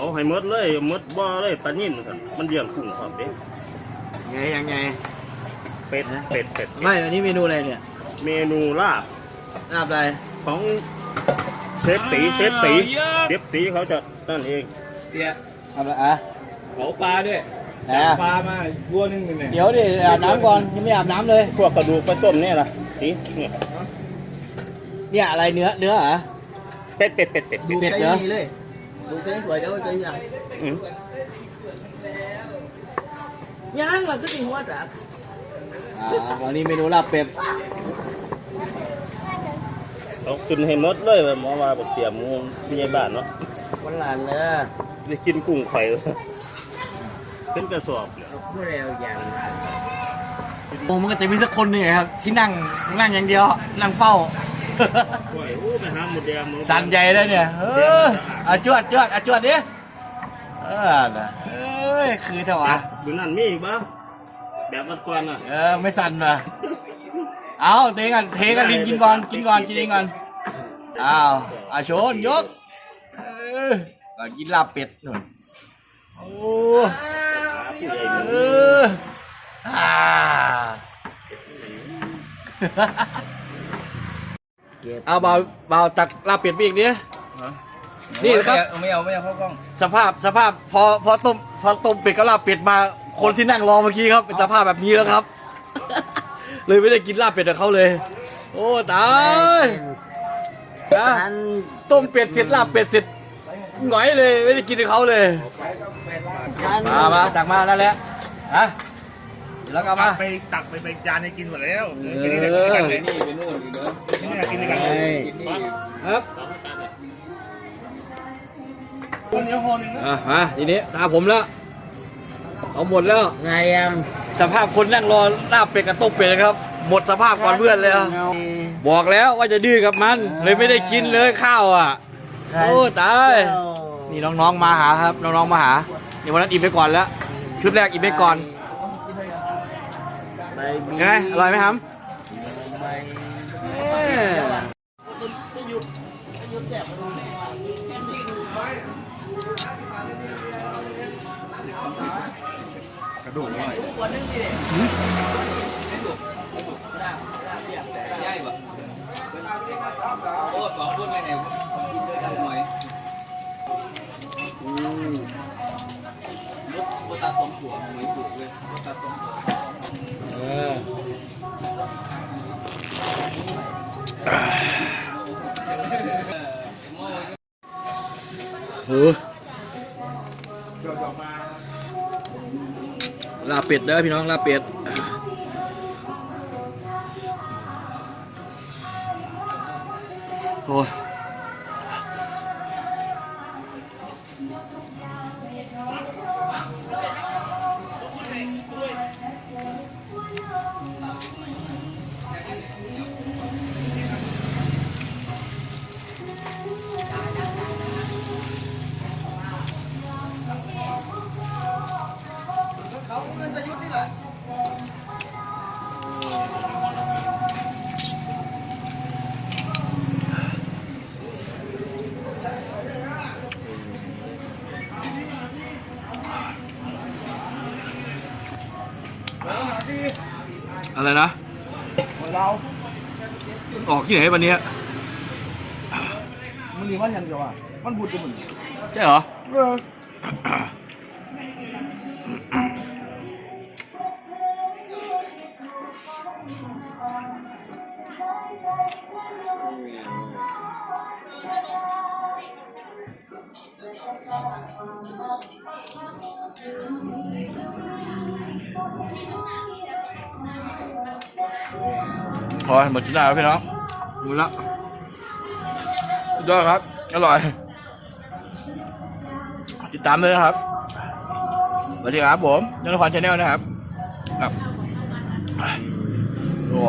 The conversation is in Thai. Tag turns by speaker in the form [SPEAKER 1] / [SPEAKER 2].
[SPEAKER 1] เอาให้หมดเลยหมดบ่เลยปลานิ่นครับมันเลี้ยงกุ้งครับเด้
[SPEAKER 2] ไงยังไง
[SPEAKER 1] เป็ดเป็ดเป็ด
[SPEAKER 2] ไม่อันนี้เมนูอะไรเนี่ย
[SPEAKER 1] เมนูลาบ
[SPEAKER 2] ลาบอะไร
[SPEAKER 1] ของเชฟตีเชฟตีเชฟตีเขาจะนั่นเอง
[SPEAKER 3] เดี๋ยว
[SPEAKER 2] ลาบอะไรอะ
[SPEAKER 3] เผาปลาด้วย
[SPEAKER 2] แหม
[SPEAKER 3] ปลามาวัวหนึงเนี่ย
[SPEAKER 2] เดี๋ยวดิอาบน้ำก่อนยังไม่อาบน้ำเลย
[SPEAKER 1] พวกกระดูกไปต้มเนี่ยล่ะตีเนี่ย
[SPEAKER 2] เนี่ยอะไรเนื้อเนื้อเหรอ
[SPEAKER 1] เป็ดเป็ดเป็ดเป็ด
[SPEAKER 2] ดูเป็ดเหรอ
[SPEAKER 4] เลย ดูเฟ้งสวยเดี๋ยวไปยัง
[SPEAKER 1] อืม
[SPEAKER 4] ยังมันก็ถึงหัวจ้ะ
[SPEAKER 2] อ่าวันนี้เมนูลาบเป็ด
[SPEAKER 1] เอากินให้หมดเลยหมอว่าบอกเสียหมูมีในบ้านเนาะ
[SPEAKER 2] วันหลานเลย
[SPEAKER 1] ได้กินกุ้งไข่เป็นกระสอบเลย
[SPEAKER 4] พูดเร็วอย่าง
[SPEAKER 2] โอ้มันก็จะมีสักคนหนึงไงครับ ที่นั่งนั่งอย่างเดียว นั่งเฝ้า
[SPEAKER 1] โอ้ยโอ้ไปหาหมดแดงหมด
[SPEAKER 2] สันใหญ่เลยเนี่ยเอออาจวดจวดอาจวดดิเออน่ะเอ้ยคือเท่าวะ
[SPEAKER 1] ดูนั่นมีอีกบ้าแบบวันก่อนอะ
[SPEAKER 2] เออไม่สั่นว่ะเอาเทกันเทกันลินกินก่อนกินก่อนกินเองก่อนอ้าวอาโชนยกเออก่อนกินลาบเป็ดหน่อยโอ้
[SPEAKER 1] ผู้ใหญ่
[SPEAKER 2] เอออ่า เอาเบาเบาตักลาบเป็ดไปอีกดินี่นะครับ
[SPEAKER 3] ไม่เอาไม่เอาเข้ากล้อง
[SPEAKER 2] สภาพสภาพพอพอต้มพอต้มเป็ดกับลาบเป็ดมาคนที่นั่งรอเมื่อกี้ครับเป็นสภาพแบบนี้แล้วครับ เลยไม่ได้กินลาบเป็ดกับเขาเลย โอ้ตายนะ
[SPEAKER 4] อัน
[SPEAKER 2] ต้มเป็ดเสร็จลาบเป็ดเสร็จหงอยเลยไม่ได้กินกับเขาเลย
[SPEAKER 4] อัน
[SPEAKER 2] มามาตักมานั่นแหละฮะแล้วก็เอามา
[SPEAKER 5] ไปตักไปไปจานให้กินหมดแล้ว
[SPEAKER 2] เออ
[SPEAKER 5] ดียว
[SPEAKER 2] ค
[SPEAKER 5] นหนึงนะ
[SPEAKER 2] อะมาทีนี้ตาผมแล้วเอาหมดแล้ว
[SPEAKER 4] ไงยัง
[SPEAKER 2] สภาพคนนั่งรอลาบเป็ดกับต้มเป็ดนะครับ หมดสภาพก่อนเพื่อนเลยอะบอกแล้วว่าจะดื้อกับมัน เลยไม่ได้กินเลยข้าวอะโอ้ตายนี่น้องๆมาหาครับ น้องๆมาหานี่วันนั้นอิ่มไปก่อนแล้วชุดแรกอิ่มไปก่อน
[SPEAKER 4] ไปมี
[SPEAKER 2] ไงอร่อยไหมครับ
[SPEAKER 3] ใหญ่ปะโอ้สองคนเลยเนี่ยกินด้วยกันหน่อยรถรถตัดสองหัวหวยถูกเลยรถตัดสองหัว
[SPEAKER 2] เออโอ้ ลาเป็ดเด้อพี่น้องลาเป็ดโอ้ ยอะไรนะ
[SPEAKER 4] เรา
[SPEAKER 2] ออกที่ไหนวันเนี้ย
[SPEAKER 4] มันนี่มันยังอยู่อะมันบุดอยู่มัน
[SPEAKER 2] ใช่เหรอ
[SPEAKER 4] เออ
[SPEAKER 2] พอหมดกินได้แล้วพี่น้องหมดแล้วยอดครับ อร่อย ติดตามเลยนะครับสวัสดีครับผมยนต์ครชาแนลนะครับครับโอ้